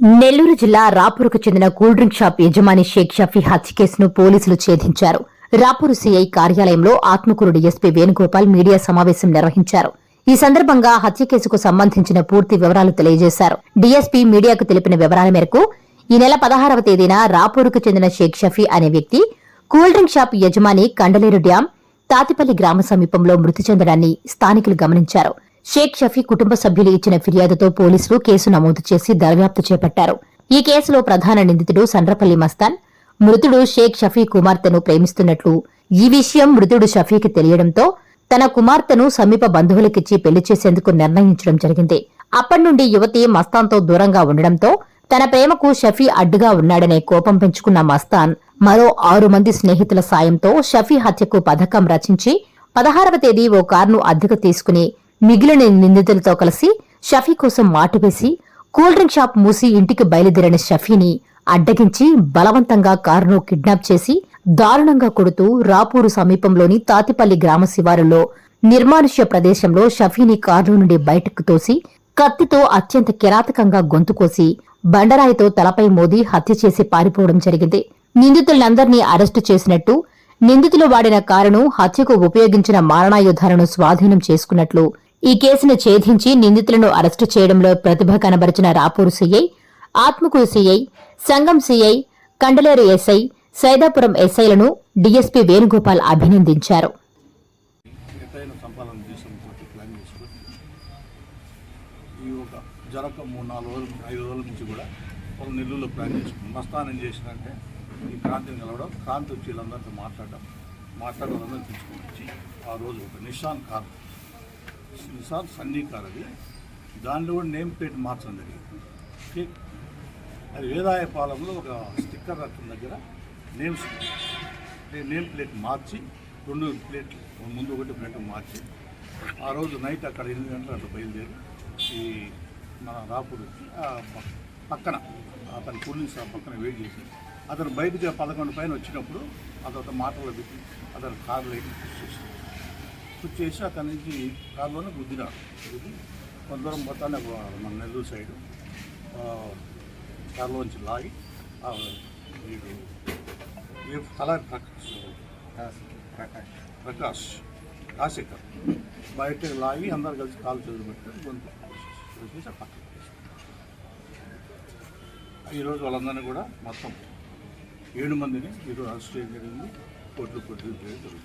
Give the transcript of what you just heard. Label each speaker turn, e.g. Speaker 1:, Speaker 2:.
Speaker 1: నెల్లూరు జిల్లా రాపూర్కు చెందిన cool drink shop యజమాని షేక్ షఫీ హత్య కేసును పోలీసులు ఛేదించారు. రాపూరు సీఐ కార్యాలయంలో ఆత్మకూరు డీఎస్పీ వేణుగోపాల్ మీడియా సమావేశం నిర్వహించారు. ఈ సందర్భంగా హత్య కేసుకు సంబంధించిన పూర్తి వివరాలు తెలియజేశారు. డీఎస్పీ మీడియాకు తెలిపిన వివరాల మేరకు ఈ నెల పదహారవ తేదీన రాపూర్కు చెందిన షేక్ షఫీ అనే వ్యక్తి కూల్ డ్రింక్ షాప్ యజమాని కండలేరు డ్యాం తాతిపల్లి గ్రామ సమీపంలో మృతి చెందడాన్ని స్థానికులు గమనించారు. షేక్ షఫీ కుటుంబ సభ్యులు ఇచ్చిన ఫిర్యాదుతో పోలీసులు కేసు నమోదు చేసి దర్యాప్తు చేపట్టారు. ఈ కేసులో ప్రధాన నిందితుడు సండ్రపల్లి మస్తాన్ మృతుడు షేక్ షఫీ కుమార్తెను ప్రేమిస్తున్నట్లు ఈ విషయం మృతుడు షఫీకి తెలియడంతో తన కుమార్తెను సమీప బంధువులకిచ్చి పెళ్ళి చేసేందుకు నిర్ణయించడం జరిగింది. అప్పటి నుండి యువతి మస్తాన్తో దూరంగా ఉండడంతో తన ప్రేమకు షఫీ అడ్డుగా ఉన్నాడనే కోపం పెంచుకున్న మస్తాన్ మరో ఆరు మంది స్నేహితుల సాయంతో షఫీ హత్యకు పథకం రచించి పదహారవ తేదీ ఓ కారును అద్దెకు తీసుకుని మిగిలిన నిందితులతో కలిసి షఫీ కోసం మాటు వేసి కూల్ డ్రింక్ షాప్ మూసి ఇంటికి బయలుదేరిన షఫీని అడ్డగించి బలవంతంగా కారును కిడ్నాప్ చేసి దారుణంగా కొడుతూ రాపూరు సమీపంలోని తాతిపల్లి గ్రామ శివారులో నిర్మానుష్య ప్రదేశంలో షఫీని కారులో నుండి బయటకు తోసి కత్తితో అత్యంత కిరాతకంగా గొంతు కోసి బండరాయితో తలపై మోది హత్య చేసి పారిపోవడం జరిగింది. నిందితులందరినీ అరెస్టు చేసినట్టు నిందితులు వాడిన కారును హత్యకు ఉపయోగించిన మారణాయుధాలను స్వాధీనం చేసుకున్నట్లు ఈ కేసును ఛేదించి నిందితులను అరెస్టు చేయడంలో ప్రతిభ కనబరిచిన Rapur CI Atmakur CI Sangam CI Kandaleru SI Saidapuram ఎస్ఐలను DSP Venugopal అభినందించారు.
Speaker 2: జరొక మూడు నాలుగు రోజులు ఐదు రోజుల నుంచి కూడా ఒక నెల్లూరులో ప్లాన్ చేసుకున్నాం. మస్తానం చేసినంటే ఈ క్రాంతిని కలవడం క్రాంతి వచ్చి వీళ్ళందరితో మాట్లాడడం మాట్లాడి తీసుకుని వచ్చి ఆ రోజు ఒక Nissan car sir Sunny car అది. దానిలో కూడా నేమ్ ప్లేట్ మార్చడం జరిగింది. అది వేదాయపాలెంలో ఒక స్టిక్కర్ రకం దగ్గర నేమ్స్ నేమ్ ప్లేట్ మార్చి రెండు ప్లేట్లు ముందు ఒకటి ప్లేట్ మార్చి ఆ రోజు నైట్ అక్కడ ఎనిమిది గంటలు అట్లా బయలుదేరి ఈ మన రాపూర్ ఆ పక్కన అతని కూలింగ్ షాప్ పక్కన వెయిట్ చేసి అతను బయటకు పదకొండు పైన వచ్చినప్పుడు అతను మాటలు పెట్టి అతను కారులో ఎక్కి పుష్ చేసి పుష్ చేసి అతని నుంచి కారులోనే గుద్దినాడు గుద్ది కొంత దూరం పోతానే మన నెల్లూరు సైడు. కారులోంచి లాగి వీడు ఏ తల ప్రకాష్. ప్రకాష్. రాజశేఖర్. బయటకు లాగి అందరు కలిసి కాలు పెట్టుకొని గొంతు కోసేసి ఆ పక్కన. ఈరోజు వాళ్ళందరినీ కూడా మొత్తం ఏడు మందిని ఈరోజు అరెస్ట్ చేయడం జరిగింది. కోర్టులో కొట్టి జరుగుతుంది.